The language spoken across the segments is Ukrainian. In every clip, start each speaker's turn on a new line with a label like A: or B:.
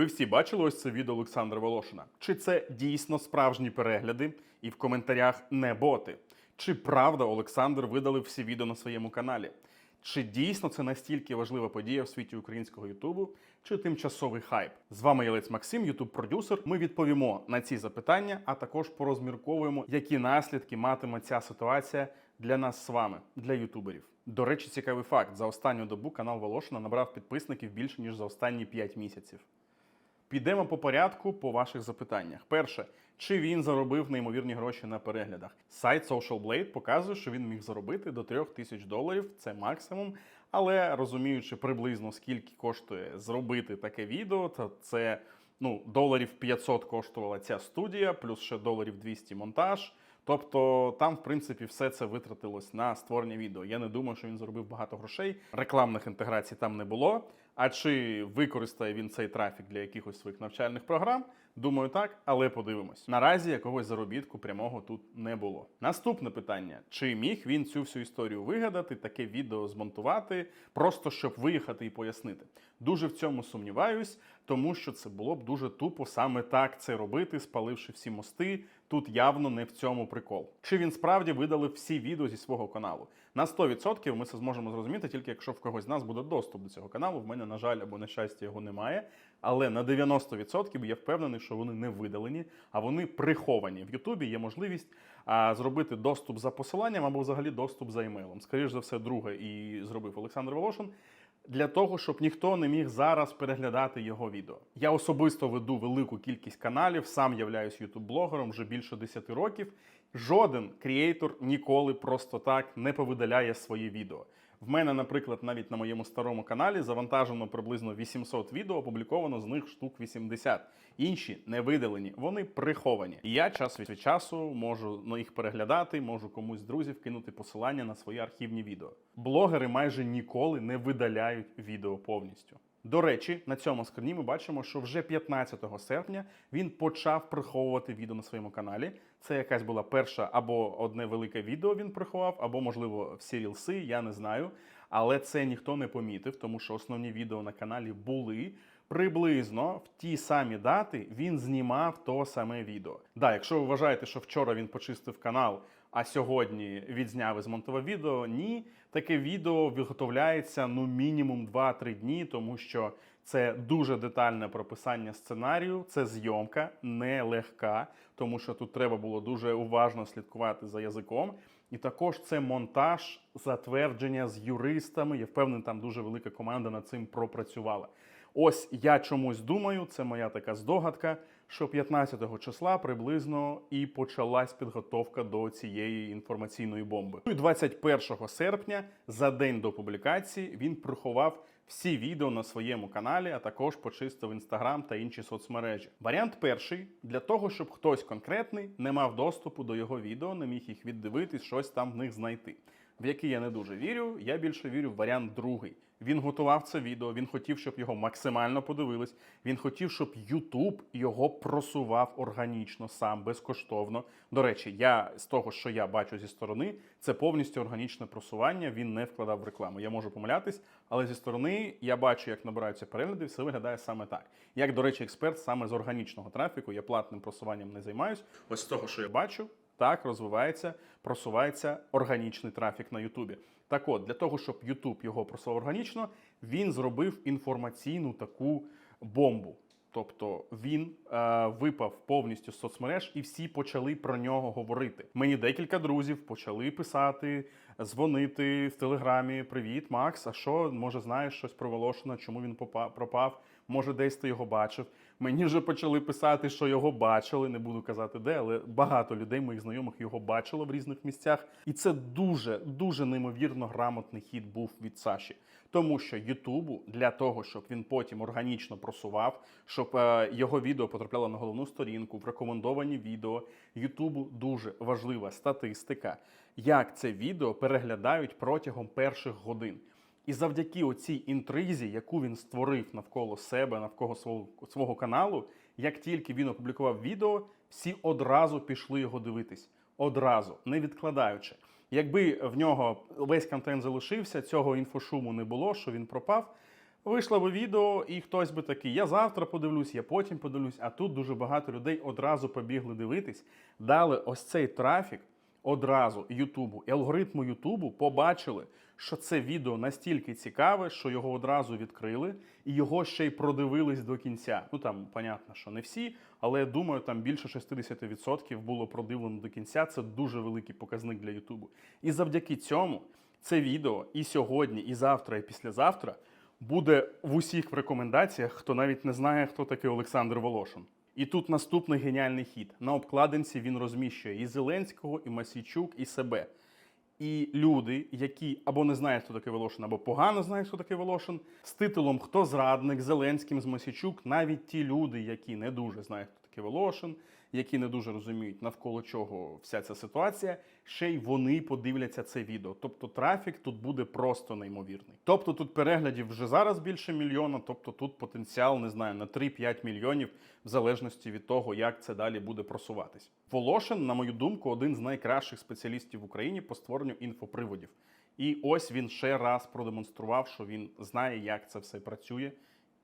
A: Ви всі бачили ось це відео Олександра Волошина? Чи це дійсно справжні перегляди? І в коментарях не боти? Чи правда Олександр видалив всі відео на своєму каналі? Чи дійсно це настільки важлива подія в світі українського Ютубу, чи тимчасовий хайп? З вами Єлець Максим, Ютуб-продюсер. Ми відповімо на ці запитання, а також порозмірковуємо, які наслідки матиме ця ситуація для нас з вами, для ютуберів. До речі, цікавий факт: за останню добу канал Волошина набрав підписників більше ніж за останні 5 місяців. Підемо по порядку по ваших запитаннях. Перше, чи він заробив неймовірні гроші на переглядах? Сайт Social Blade показує, що він міг заробити до 3 тисяч доларів, це максимум. Але розуміючи приблизно скільки коштує зробити таке відео, то це ну, доларів 500 коштувала ця студія, плюс ще доларів 200 монтаж. Тобто там, в принципі, все це витратилось на створення відео. Я не думаю, що він заробив багато грошей. Рекламних інтеграцій там не було. А чи використає він цей трафік для якихось своїх навчальних програм? Думаю, так, але подивимось. Наразі якогось заробітку прямого тут не було. Наступне питання: чи міг він цю всю історію вигадати, таке відео змонтувати, просто щоб виїхати і пояснити? Дуже в цьому сумніваюсь, тому що це було б дуже тупо саме так це робити, спаливши всі мости. Тут явно не в цьому прикол. Чи він справді видалив всі відео зі свого каналу? На 100% ми це зможемо зрозуміти, тільки якщо в когось з нас буде доступ до цього каналу. В мене, на жаль, або на щастя, його немає. Але на 90% я впевнений, що вони не видалені, а вони приховані. В Ютубі є можливість а, зробити доступ за посиланням або взагалі доступ за емейлом. Скоріше за все, друге і зробив Олександр Волошин. Для того щоб ніхто не міг зараз переглядати його відео. Я особисто веду велику кількість каналів, сам являюсь ютуб-блогером вже більше 10 років. Жоден кріейтор ніколи просто так не повидаляє свої відео. В мене, наприклад, навіть на моєму старому каналі завантажено приблизно 800 відео, опубліковано з них штук 80. Інші не видалені, вони приховані. І я час від часу можу на їх переглядати, можу комусь друзів кинути посилання на свої архівні відео. Блогери майже ніколи не видаляють відео повністю. До речі, на цьому скріні ми бачимо, що вже 15 серпня він почав приховувати відео на своєму каналі. Це якась була перша або одне велике відео він приховав, або, можливо, всі рілси, я не знаю. Але це ніхто не помітив, тому що основні відео на каналі були. Приблизно в ті самі дати він знімав то саме відео. Да, якщо ви вважаєте, що вчора він почистив канал, а сьогодні відзняв і змонтував відео, ні, таке відео виготовляється ну мінімум 2-3 дні, тому що це дуже детальне прописання сценарію, це зйомка нелегка, тому що тут треба було дуже уважно слідкувати за язиком. І також це монтаж, затвердження з юристами. Я впевнений, там дуже велика команда над цим пропрацювала. Ось я чомусь думаю, це моя така здогадка, що 15 числа приблизно і почалась підготовка до цієї інформаційної бомби. Ну І 21 серпня, за день до публікації, він приховав всі відео на своєму каналі, а також почистив інстаграм та інші соцмережі. Варіант перший для того, щоб хтось конкретний не мав доступу до його відео, не міг їх віддивитись, щось там в них знайти. В який я не дуже вірю, я більше вірю в варіант другий. Він готував це відео, він хотів, щоб його максимально подивились. Він хотів, щоб YouTube його просував органічно сам безкоштовно. До речі, я з того, що я бачу зі сторони, це повністю органічне просування. Він не вкладав в рекламу. Я можу помилятись, але зі сторони я бачу, як набираються перегляди, все виглядає саме так. Як, до речі, експерт саме з органічного трафіку, я платним просуванням не займаюсь. Ось з того, що я бачу, так розвивається, просувається органічний трафік на Ютубі. Так от, для того, щоб Ютуб його просував органічно, він зробив інформаційну таку бомбу. Тобто він е, випав повністю з соцмереж, і всі почали про нього говорити. Мені декілька друзів почали писати, дзвонити в телеграмі: Привіт, Макс! А що може знаєш щось про Волошина? Чому він попа- пропав? Може, десь ти його бачив? Мені вже почали писати, що його бачили. Не буду казати де, але багато людей, моїх знайомих, його бачило в різних місцях. І це дуже дуже неймовірно грамотний хід був від Саші. Тому що Ютубу для того, щоб він потім органічно просував, щоб е, його відео потрапляло на головну сторінку, в рекомендовані відео. Ютубу дуже важлива статистика, як це відео переглядають протягом перших годин. І завдяки оцій інтризі, яку він створив навколо себе, навколо свого, свого каналу, як тільки він опублікував відео, всі одразу пішли його дивитись. Одразу, не відкладаючи. Якби в нього весь контент залишився, цього інфошуму не було, що він пропав. Вийшло би відео, і хтось би такий, я завтра подивлюсь, я потім подивлюсь. А тут дуже багато людей одразу побігли дивитись, дали ось цей трафік одразу Ютубу і алгоритму Ютубу побачили, що це відео настільки цікаве, що його одразу відкрили, і його ще й продивились до кінця. Ну там, понятно, що не всі, але я думаю, там більше 60% було продивлено до кінця. Це дуже великий показник для Ютубу. І завдяки цьому це відео і сьогодні, і завтра, і післязавтра буде в усіх рекомендаціях, хто навіть не знає, хто такий Олександр Волошин. І тут наступний геніальний хід. На обкладинці він розміщує і Зеленського, і Масійчук, і себе. І люди, які або не знають, хто такий Волошин, або погано знають, хто такий Волошин, з титулом Хто зрадник Зеленським з Мосічук, навіть ті люди, які не дуже знають, хто такий Волошин, які не дуже розуміють, навколо чого вся ця ситуація, ще й вони подивляться це відео. Тобто трафік тут буде просто неймовірний. Тобто тут переглядів вже зараз більше мільйона, тобто тут потенціал, не знаю, на 3-5 мільйонів, в залежності від того, як це далі буде просуватись. Волошин, на мою думку, один з найкращих спеціалістів в Україні по створенню інфоприводів. І ось він ще раз продемонстрував, що він знає, як це все працює,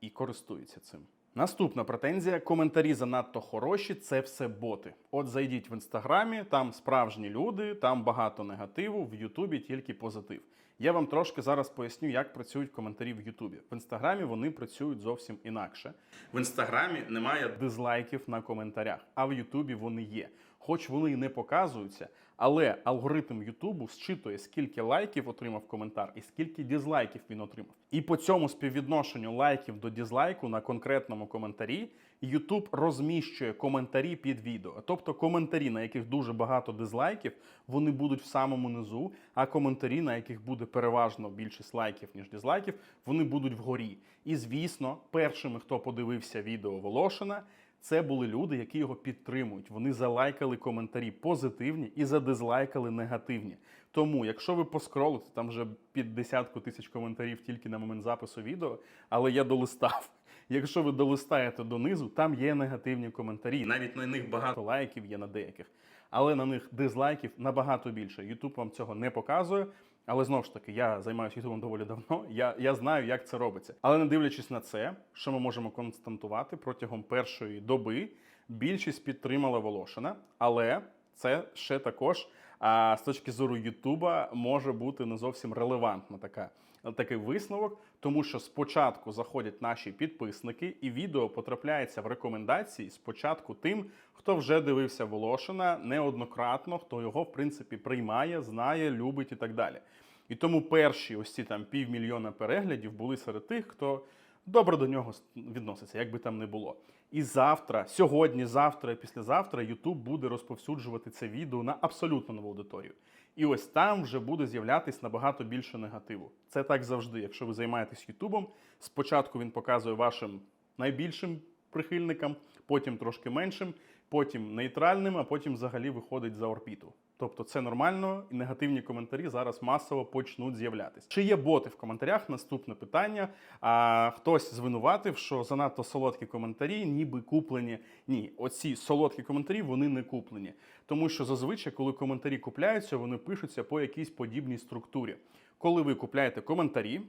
A: і користується цим. Наступна претензія: коментарі занадто хороші, це все боти. От зайдіть в інстаграмі, там справжні люди, там багато негативу, в Ютубі тільки позитив. Я вам трошки зараз поясню, як працюють коментарі в Ютубі. В інстаграмі вони працюють зовсім інакше. В інстаграмі немає дизлайків на коментарях, а в Ютубі вони є. Хоч вони і не показуються, але алгоритм Ютубу зчитує, скільки лайків отримав коментар і скільки дізлайків він отримав. І по цьому співвідношенню лайків до дізлайку на конкретному коментарі Ютуб розміщує коментарі під відео. Тобто коментарі, на яких дуже багато дизлайків, вони будуть в самому низу, а коментарі, на яких буде переважно більшість лайків, ніж дізлайків, вони будуть вгорі. І звісно, першими, хто подивився відео Волошина, це були люди, які його підтримують. Вони залайкали коментарі позитивні і задизлайкали негативні. Тому, якщо ви поскролите, там вже під десятку тисяч коментарів тільки на момент запису відео, але я долистав. Якщо ви долистаєте донизу, там є негативні коментарі. Навіть на них багато лайків є на деяких, але на них дизлайків набагато більше. Ютуб вам цього не показує. Але знову ж таки, я займаюся Ютубом доволі давно. Я, я знаю, як це робиться. Але не дивлячись на це, що ми можемо констатувати протягом першої доби, більшість підтримала Волошина, але це ще також а, з точки зору Ютуба може бути не зовсім релевантна така. Такий висновок, тому що спочатку заходять наші підписники, і відео потрапляється в рекомендації спочатку тим, хто вже дивився Волошина неоднократно, хто його в принципі приймає, знає, любить і так далі. І тому перші ось ці там півмільйона переглядів були серед тих, хто добре до нього відноситься, як би там не було. І завтра, сьогодні, завтра і післязавтра YouTube буде розповсюджувати це відео на абсолютно нову аудиторію. І ось там вже буде з'являтись набагато більше негативу. Це так завжди. Якщо ви займаєтесь Ютубом, спочатку він показує вашим найбільшим прихильникам, потім трошки меншим, потім нейтральним, а потім взагалі виходить за орбіту. Тобто це нормально, і негативні коментарі зараз масово почнуть з'являтися. Чи є боти в коментарях? Наступне питання. А хтось звинуватив, що занадто солодкі коментарі, ніби куплені. Ні, оці солодкі коментарі вони не куплені. Тому що зазвичай, коли коментарі купляються, вони пишуться по якійсь подібній структурі. Коли ви купляєте коментарі,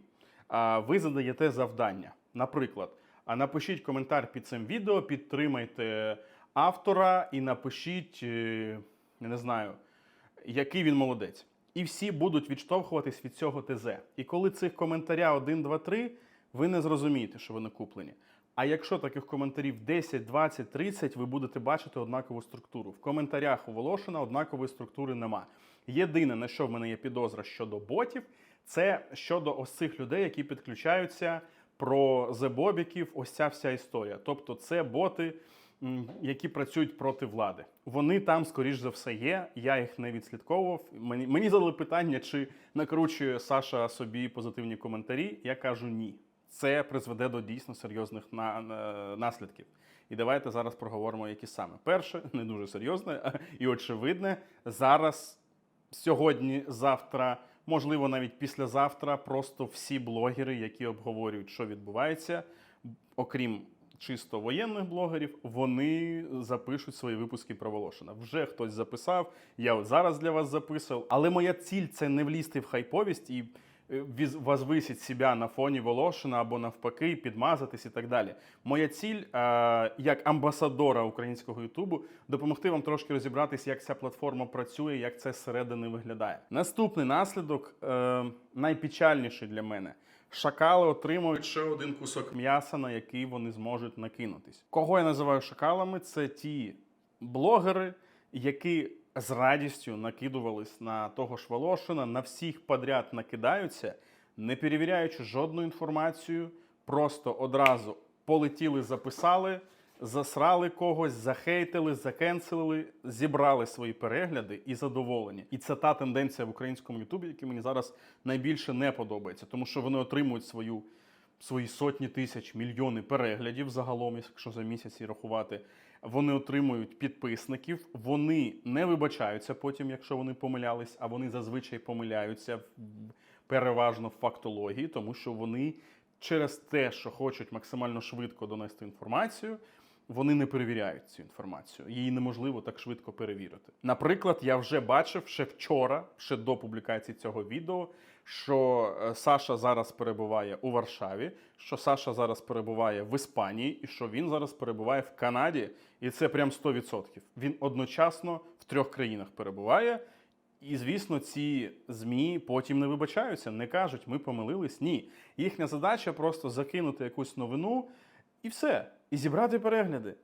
A: ви задаєте завдання. Наприклад, напишіть коментар під цим відео, підтримайте автора і напишіть, е, не знаю, який він молодець. І всі будуть відштовхуватись від цього ТЗ. І коли цих коментаря 1, 2, 3, ви не зрозумієте, що вони куплені. А якщо таких коментарів 10, 20, 30, ви будете бачити однакову структуру. В коментарях у Волошина однакової структури нема. Єдине, на що в мене є підозра щодо ботів, це щодо ось цих людей, які підключаються про зебобіків, ось ця вся історія. Тобто, це боти, які працюють проти влади. Вони там, скоріш за все, є. Я їх не відслідковував. Мені, мені задали питання, чи накручує Саша собі позитивні коментарі. Я кажу ні. Це призведе до дійсно серйозних на, на- наслідків. І давайте зараз проговоримо, які саме. Перше, не дуже серйозне і очевидне. Зараз, сьогодні, завтра, можливо, навіть післязавтра, просто всі блогери, які обговорюють, що відбувається, окрім чисто воєнних блогерів, вони запишуть свої випуски про Волошина. Вже хтось записав, я зараз для вас записував. Але моя ціль це не влізти в хайповість і е, возвисить себе на фоні Волошина або навпаки, підмазатись і так далі. Моя ціль е, як амбасадора українського Ютубу допомогти вам трошки розібратися, як ця платформа працює, як це зсередини виглядає. Наступний наслідок е, найпечальніший для мене. Шакали отримують ще один кусок м'яса, на який вони зможуть накинутись. Кого я називаю шакалами? Це ті блогери, які з радістю накидувались на того ж Волошина, на всіх подряд накидаються, не перевіряючи жодну інформацію, просто одразу полетіли, записали, засрали когось, захейтили, закенселили, зібрали свої перегляди і задоволені. І це та тенденція в українському Ютубі, яка мені зараз найбільше не подобається, тому що вони отримують свою свої сотні тисяч, мільйони переглядів загалом, якщо за місяць і рахувати. Вони отримують підписників, вони не вибачаються потім, якщо вони помилялись, а вони зазвичай помиляються переважно в фактології, тому що вони через те, що хочуть максимально швидко донести інформацію, вони не перевіряють цю інформацію. Її неможливо так швидко перевірити. Наприклад, я вже бачив ще вчора, ще до публікації цього відео, що е, Саша зараз перебуває у Варшаві, що Саша зараз перебуває в Іспанії, і що він зараз перебуває в Канаді, і це прям 100%. Він одночасно в трьох країнах перебуває. І, звісно, ці ЗМІ потім не вибачаються, не кажуть, ми помилились. Ні. Їхня задача просто закинути якусь новину і все. І зібрати перегляди.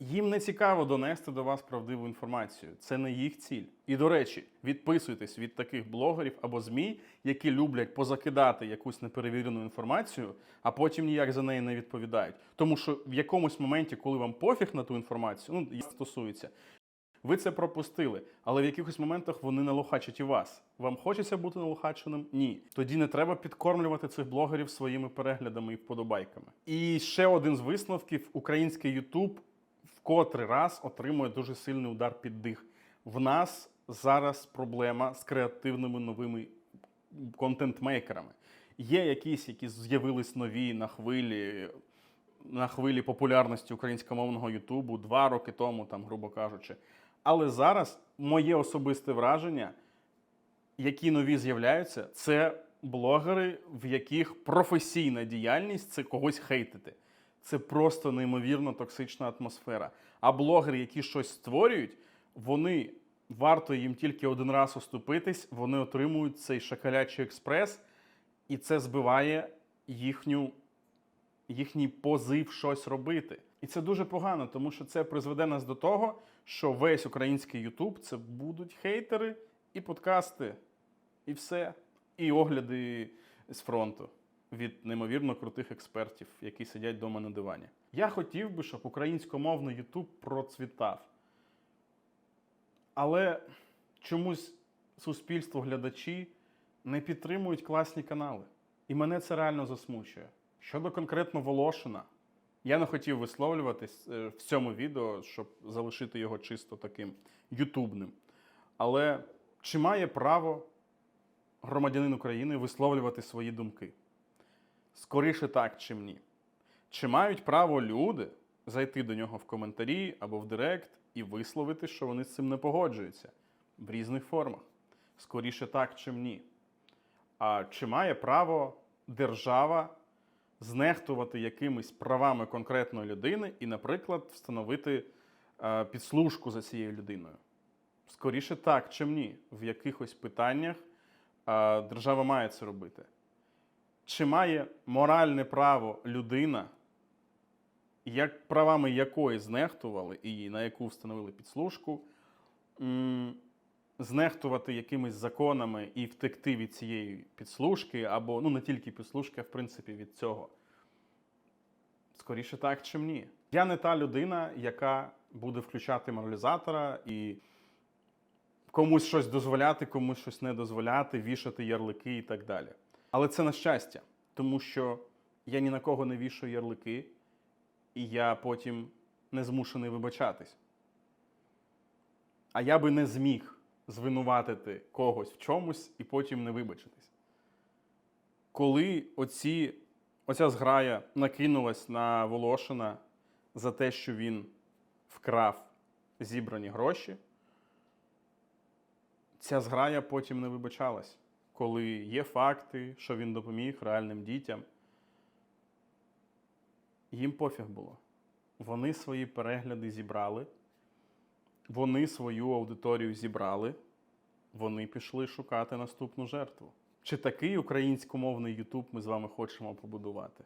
A: Їм не цікаво донести до вас правдиву інформацію. Це не їх ціль. І до речі, відписуйтесь від таких блогерів або ЗМІ, які люблять позакидати якусь неперевірену інформацію, а потім ніяк за неї не відповідають. Тому що в якомусь моменті, коли вам пофіг на ту інформацію, ну і стосується, ви це пропустили, але в якихось моментах вони налохачать і вас. Вам хочеться бути налохаченим? Ні. Тоді не треба підкормлювати цих блогерів своїми переглядами і вподобайками. І ще один з висновків: український Ютуб в котрий раз отримує дуже сильний удар під дих. В нас зараз проблема з креативними новими контент-мейкерами. Є якісь, які з'явились нові на хвилі. На хвилі популярності українськомовного Ютубу два роки тому, там, грубо кажучи. Але зараз моє особисте враження, які нові з'являються, це блогери, в яких професійна діяльність це когось хейтити. Це просто неймовірно токсична атмосфера. А блогери, які щось створюють, вони варто їм тільки один раз оступитись, вони отримують цей шакалячий експрес, і це збиває їхню, їхній позив щось робити. І це дуже погано, тому що це призведе нас до того, що весь український Ютуб це будуть хейтери і подкасти, і все. І огляди з фронту від неймовірно крутих експертів, які сидять вдома на дивані. Я хотів би, щоб українськомовний Ютуб процвітав. Але чомусь суспільство, глядачі не підтримують класні канали. І мене це реально засмучує. Щодо конкретно Волошина, я не хотів висловлюватись е, в цьому відео, щоб залишити його чисто таким ютубним. Але чи має право громадянин України висловлювати свої думки? Скоріше так, чим ні. Чи мають право люди зайти до нього в коментарі або в Директ і висловити, що вони з цим не погоджуються в різних формах? Скоріше так, чим ні. А чи має право держава знехтувати якимись правами конкретної людини і, наприклад, встановити е, підслужку за цією людиною? Скоріше так, чим ні. В якихось питаннях е, держава має це робити. Чи має моральне право людина, як правами якої знехтували і на яку встановили підслужку, знехтувати якимись законами і втекти від цієї підслужки, або ну не тільки підслужки, а в принципі від цього. Скоріше так, чим ні. Я не та людина, яка буде включати моралізатора і комусь щось дозволяти, комусь щось не дозволяти, вішати ярлики і так далі. Але це на щастя, тому що я ні на кого не вішаю ярлики, і я потім не змушений вибачатись. А я би не зміг звинуватити когось в чомусь і потім не вибачитись. Коли оці, оця зграя накинулась на Волошина за те, що він вкрав зібрані гроші, ця зграя потім не вибачалась. коли є факти, що він допоміг реальним дітям. Їм пофіг було. Вони свої перегляди зібрали, вони свою аудиторію зібрали, вони пішли шукати наступну жертву. Чи такий українськомовний Ютуб ми з вами хочемо побудувати?